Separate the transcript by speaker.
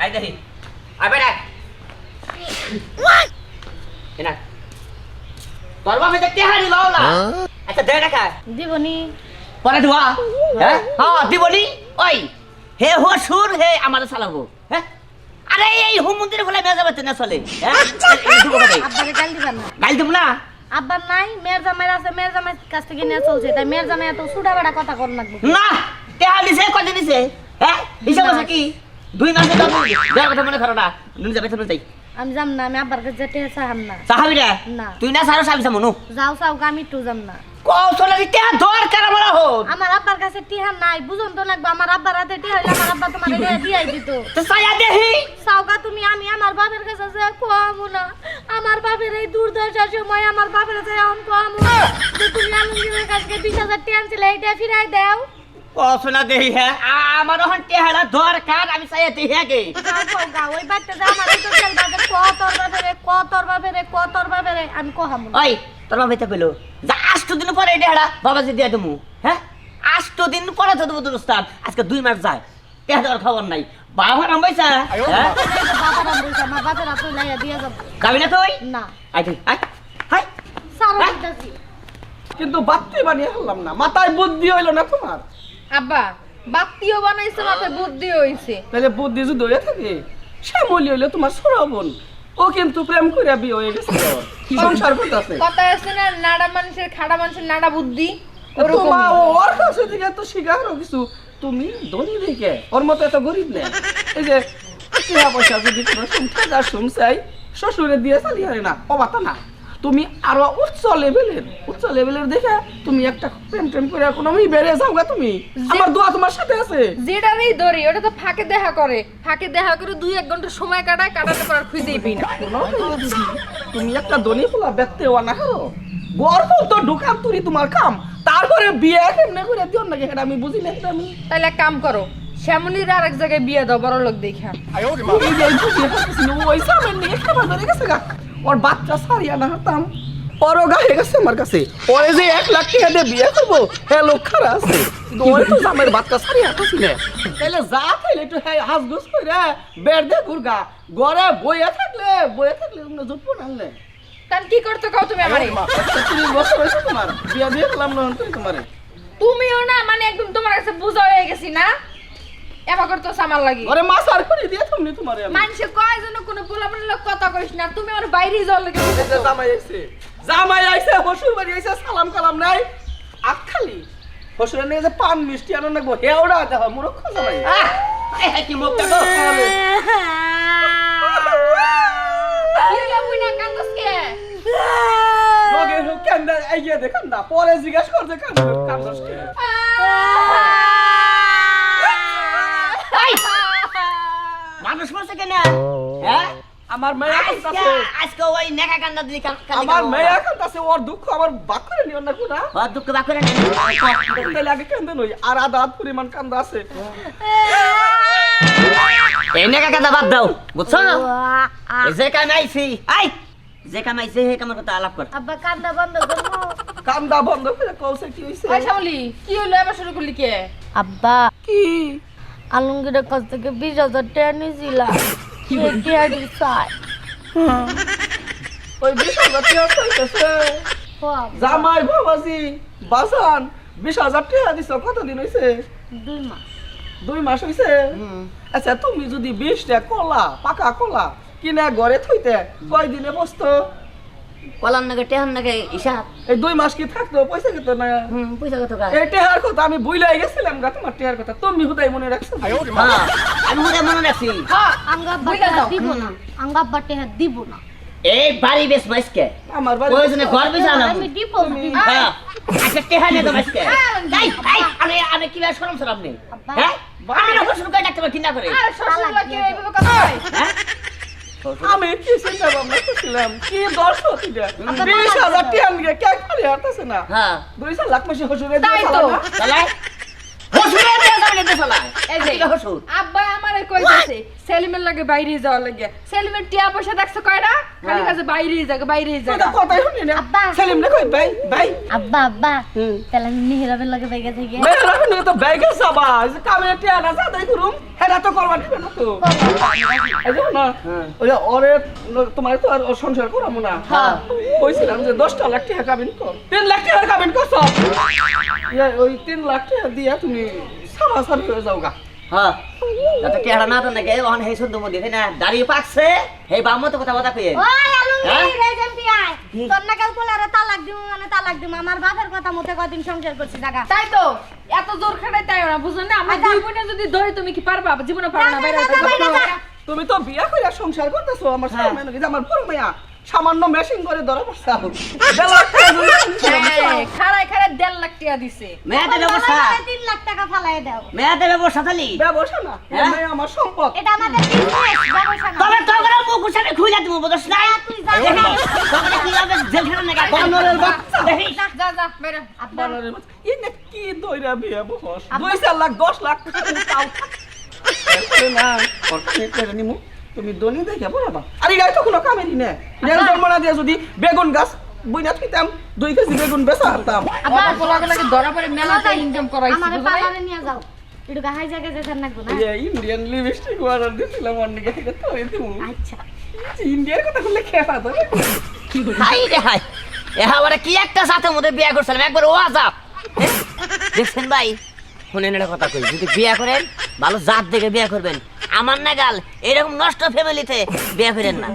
Speaker 1: I দেখি I বেটা এনা তোর বাপে দেখতে হারি লাউলা আচ্ছা দে রাখা
Speaker 2: দিবনি
Speaker 1: পরে ধোয়া হ্যাঁ হ্যাঁ দিবনি ওই হে হো সুর হে আমাদের চালাবো হ্যাঁ আরে এই হোম মন্দিরে বলে মেজা বেতে না চলে হ্যাঁ?
Speaker 2: আব্বাকে গাল দিবেন না
Speaker 1: গাইল দিব না
Speaker 2: আব্বার নাই মেয়ের জামাই আছে মেয়ের জামাই কাছ থেকে নিয়ে চলছে তাই মেয়ের জামাই এত সুডা বেড়া কথা কর লাগবে
Speaker 1: না টেহা দিছে কত দিছে হ্যাঁ হিসাব আছে কি দুই মাসে দাম দেড় কথা মনে করো না। নুন যাবে তুমি যাই।
Speaker 2: আমি যাম না আমি আব্বার কাছে যেতে চাহাম না।
Speaker 1: সাহাবি রে?
Speaker 2: না।
Speaker 1: তুই না সারো সাবি সামনু
Speaker 2: যাও চাও আমি একটু যাম না।
Speaker 1: কৌশল টেহা দরকার আমার হোক
Speaker 2: আমার আব্বার কাছে টিহা নাই বুঝুন তো লাগবে আমার আব্বার হাতে টিহা হইলে আমার আব্বা তোমার দিয়াই দিত।
Speaker 1: তো সায়া দেহি।
Speaker 2: সাউকা তুমি আমি আমার বাপের কাছে যে কোয়ামু না। আমার বাপের এই দুর্দশার সময় আমার বাপের কাছে এখন কোয়ামু তুমি আলমগীরের কাছে বিশ হাজার টিয়া আনছিলে এইটা ফিরাই দাও।
Speaker 1: কৌশল দেহি হ্যাঁ? আমার হন দরকার আমি দেহি আগে
Speaker 2: ওই বাচ্চা যে আমার তো তেল বাজে, ক তোর বাপেরে, ক তোর বাপেরে, ক তোর বাপেরে, আমি কোহামু।
Speaker 1: ওই তোর বাবা পেল যা আষ্ট দিন পরে বাবা যে দিয়ে দেবো হ্যাঁ? আষ্ট দিন পরে তো দেবো আজকে দুই মাস যায় টেহা দেওয়ার খবর নাই বাবা রাম পাইছা হ্যাঁ?
Speaker 2: বলছে, আমার বাপের হাতে লাইয়া দিয়ে যাব।
Speaker 1: যাবি না তুই?
Speaker 2: না,
Speaker 1: আই তুই আই হাই।
Speaker 2: সারা
Speaker 1: হ্যাঁ?
Speaker 3: কিন্তু বাত্তি বানিয়ে হলাম না মাথায় বুদ্ধি হইল না তোমার?
Speaker 4: আব্বা বাত্তিও বানাইছে মাথায় বুদ্ধি হইছে।
Speaker 3: তাহলে বুদ্ধি যদি হয়ে থাকে শ্যামলি হইল তোমার সরবন ও কিন্তু প্রেম করে বিয়ে হয়ে গেছে। সংসার করতেছে।
Speaker 4: কথা আছে না নাড়া মানুষের খাড়া মানুষের নাড়া বুদ্ধি?
Speaker 3: তোমার ওর কাছে থেকে তো শিখারও কিছু। তুমি ধনী দেখে ওর মতো এত গরিব নেই। এই যে টাকা পয়সা যদি কোনো সংখ্যা শুনছাই শ্বশুরে দিয়ে চালিয়ে না অবাতা না। তুমি আরও উচ্চ লেভেলের উচ্চ লেভেলের দেখে তুমি একটা প্রেম টেম করে কোনো আমি বেড়ে যাও গা তুমি আমার দোয়া তোমার সাথে আছে
Speaker 4: যেটারই ধরি ওটা তো ফাঁকে দেখা করে ফাঁকে দেখা করে দুই এক ঘণ্টা সময় কাটায় কাটাতে পারার খুঁজেই পাই না
Speaker 3: তুমি একটা ধনী ফুলা ব্যক্তি হওয়া না হারো গর্ব তো ঢুকাম তুরি তোমার কাম তারপরে বিয়ে কেমনে করে দিও নাকি এটা আমি বুঝি না আমি
Speaker 4: তাহলে এক কাম করো শ্যামলির আর এক জায়গায় বিয়ে দাও বড় লোক দেখা
Speaker 3: না, ওই সামনে নিয়ে খাবার ধরে গেছে গা ওর বাচ্চা সারিয়া না হতাম ওরও গায়ে গেছে আমার কাছে। ওরে যে এক লাখ টাকা দিয়ে বিয়ে করব হ্যাঁ লোক খারাপ আছে। কিন্তু তো জামের বাচ্চা সারিয়া হাঁটাছি না। তাহলে যা তাইলে একটু হ্যাঁ হাস করে বেড় দে ঘুরগা। ঘরে বইয়া থাকলে বইয়া থাকলে তোমরা জুটবো না আনলে।
Speaker 4: তাহলে কি করতে কাও তুমি আমারে?
Speaker 3: তিরিশ বছর হয়েছে তোমার বিয়া দিয়ে গেলাম না তুমি তোমারে।
Speaker 4: তুমিও না মানে একদম তোমার কাছে বুঝা হয়ে গেছি না? এবার করতো আমার লাগি।
Speaker 3: মাছ আর করে দিয়ে তুমি তোমারে আমি।
Speaker 4: মানুষে কয় যেন কোনো পোলাপনের লোক কথা কইস না তুমি আমার বাইরে যাওয়ার লাগে
Speaker 3: জামাই আইছে জামাই আইছে হসুর বাড়ি আইছে সালাম কালাম নাই। আখালি হসুরের নিয়ে যে পান মিষ্টি আনো হেওড়া দেখো মুরক্ষ জামাই
Speaker 1: আই কি
Speaker 4: না কে?
Speaker 3: লগে হোক কান্দা আইয়া দেখান না পরে জিজ্ঞাস করতে কান্দা কে
Speaker 1: আই মানুষ মরছে কেন? হ্যাঁ
Speaker 3: আমার মেয়ে
Speaker 1: আজকে
Speaker 3: কান্দাছে
Speaker 1: আজকে ওই নেকা কান্দা দিলি
Speaker 3: আমার মেয়ে কান্দাছে ওর দুঃখ আমার বাক করে নিও না কোনা
Speaker 1: ও দুঃখ বা করে নেন
Speaker 3: তাইলে আগে কান্দা নই? আর আধা হাত পরিমাণ কান্দা আছে।
Speaker 1: এই নেকা কান্দা বাদ দাও বুঝছ? এই যে কামাইছি। আই! যে কামাইছে হে কামার কথা আলাপ কর।
Speaker 2: আব্বা কান্দা বন্ধ
Speaker 3: কান্দা বন্ধ করে কলসে কি হইছে?
Speaker 4: শ্যামলি কি হইল এবার শুরু করলি কে?
Speaker 2: আব্বা।
Speaker 3: কি?
Speaker 2: আলমগীরের কাছ থেকে বিশ হাজার টাকা নিয়েছিলাম। টিয়া
Speaker 3: ওই বিশ হাজার টাকা চাইতেছে জামাই বাবাজি বাসান বিশ হাজার টাকা দিছ কতদিন হয়েছে
Speaker 2: দুই মাস।
Speaker 3: দুই মাস হয়েছে আচ্ছা তুমি যদি বিশটা কলা পাকা কলা কিনে ঘরে থইতে কয় দিনে বসতো?
Speaker 1: কলার নাকি টেহার নাকি হিসাব
Speaker 3: এই দুই মাস কি থাকতো? পয়সা কত না?
Speaker 1: হুম পয়সা কত গা?
Speaker 3: এই টেহার কথা আমি বুইলাই গেছিলাম গা তোমার টেহার কথা। তুমি হুদাই মনে রাখছো?
Speaker 1: হ্যাঁ আমি মনে রাখছি।
Speaker 4: হ্যাঁ
Speaker 2: দিব না। আঙ্গা আব্বা টাকা দিব না।
Speaker 1: এই বাড়ি বেশ মাইসকে।
Speaker 3: আমার বাড়ি
Speaker 1: প্রয়োজনে ঘর বেশা না
Speaker 2: আমি দিব
Speaker 1: হ্যাঁ আচ্ছা টেহা নিয়ে তো মাইসকে। তাই তাই আমি আমি কি আর শরম শরম নেই? হ্যাঁ? আমি না শুরু করে ডাক্তার কিনা করে।
Speaker 4: আর শ্বশুর লোক এইভাবে কথা কয়?
Speaker 1: হ্যাঁ?
Speaker 3: আমি কি চিন্তা ভাবনা করছিলাম কি দশ হতিটা বিশ হাজার
Speaker 2: টিয়ান
Speaker 3: টাকা। কে খালি হাঁটতেছে না।
Speaker 1: হ্যাঁ।
Speaker 3: দুই চার লাখ মাসে হসুরে
Speaker 4: তাই তো।
Speaker 1: হসুরে দিয়ে যাবে না
Speaker 4: এই যে
Speaker 1: হসুর।
Speaker 4: আব্বা আমার আমারে কইতাছে সেলিমের লাগে বাইরে যাওয়ার লাগে। সেলিমের টিয়া পয়সা দেখছ কয়টা? খালি কাছে বাইরে যাকে বাইরে যাকে।
Speaker 3: শুনি না?
Speaker 2: আব্বা।
Speaker 3: সেলিম রে কই? ভাই ভাই
Speaker 2: আব্বা আব্বা। তাহলে আমি মেহরাবের লগে বেগে থেকে
Speaker 3: তো সাবা কামে টিয়া না করুম হেডা তো করবা দিবে না তো। এই না ওই যে ওরে তোমার তো আর সংসার করাবো না।
Speaker 1: হ্যাঁ।
Speaker 3: কইছিলাম যে দশটা লাখ টাকা কাবিন কর। তিন লাখ টাকা কাবিন করছ? ইয়া, ওই তিন লাখ টাকা দিয়া তুমি সারা সারি হয়ে যাও গা
Speaker 1: হ্যাঁ। যাতে টেহারা না তো নাকি অন হেই শুনতো মধ্যে না দাঁড়িয়ে পাকছে হেই বাম মতো কথা কথা কইয়ে।
Speaker 2: ওই
Speaker 1: হ্যাঁ?
Speaker 2: যেমতি আয়। তোর না কাল কোলারে তালাক দিমু মানে তালাক দিমু। আমার বাপের কথা মতে কদিন সংসার করছি জায়গা
Speaker 4: তাই তো এত জোর খাটাই তাই না বুঝো না আমরা
Speaker 2: আচ্ছা।
Speaker 4: দুই বোনে যদি ধরে তুমি কি পারবা? জীবনে পারবে না বাইরে।
Speaker 3: তুমি তো বিয়া করে সংসার করতেছো আমার সামনে নাকি আমার বড় মেয়া? সামান্য মেশিন করে ধরা পড়ছে
Speaker 4: খাড়ায় খাড়ায় দেড় লাখ টাকা দিছে।
Speaker 1: মেয়াদে
Speaker 2: তিন লাখ টাকা ফালাই দাও।
Speaker 1: মেয়াদে ব্যবস্থা তালি
Speaker 3: ব্যবসা না এ
Speaker 1: হ্যাঁ?
Speaker 3: মেয়ে আমার সম্পদ।
Speaker 2: এটা আমাদের বিজনেস ব্যবসা না।
Speaker 1: তবে তোমরা মুখ উঠানে খুঁজে দিব বুঝছ না
Speaker 2: তুই জানিস
Speaker 1: তোমরা কীভাবে জেল খানা নাকি?
Speaker 3: বানরের বাচ্চা।
Speaker 1: দেখিস
Speaker 4: যা যা বাইরে
Speaker 3: বানরের বাচ্চা। এই কি দইরা বিয়া বহস?
Speaker 2: আব্বা।
Speaker 3: লাখ দশ লাখ তাও না ওর করে নিমু। তুমি দনি দেখে বলাবা আরে গাই তো কোনো কামেরই না এর জন্ম না দিয়ে যদি বেগুন গাছ বইনা থইতাম দুই কেজি বেগুন বেচা হারতাম
Speaker 4: আবার লাগে ধরা পড়ে মেলাতে ইনকাম করাইছি
Speaker 2: আমারে নিয়ে যাও। একটু হাই জায়গায় যেতে না?
Speaker 3: এই ইন্ডিয়ান লিপস্টিক অর্ডার দিছিলাম থেকে তো দিমু
Speaker 2: আচ্ছা।
Speaker 3: ইন্ডিয়ার কথা বললে তো
Speaker 1: হাই রে হাই। এবারে কি একটা সাথে মধ্যে বিয়ে করছিলাম? একবার ও আজাব দেখছেন ভাই? শুনেন একটা কথা কই যদি বিয়ে করেন ভালো জাত দেখে বিয়ে করবেন। আমার নাগাল এরকম নষ্ট ফ্যামিলিতে বিয়ে করেন না।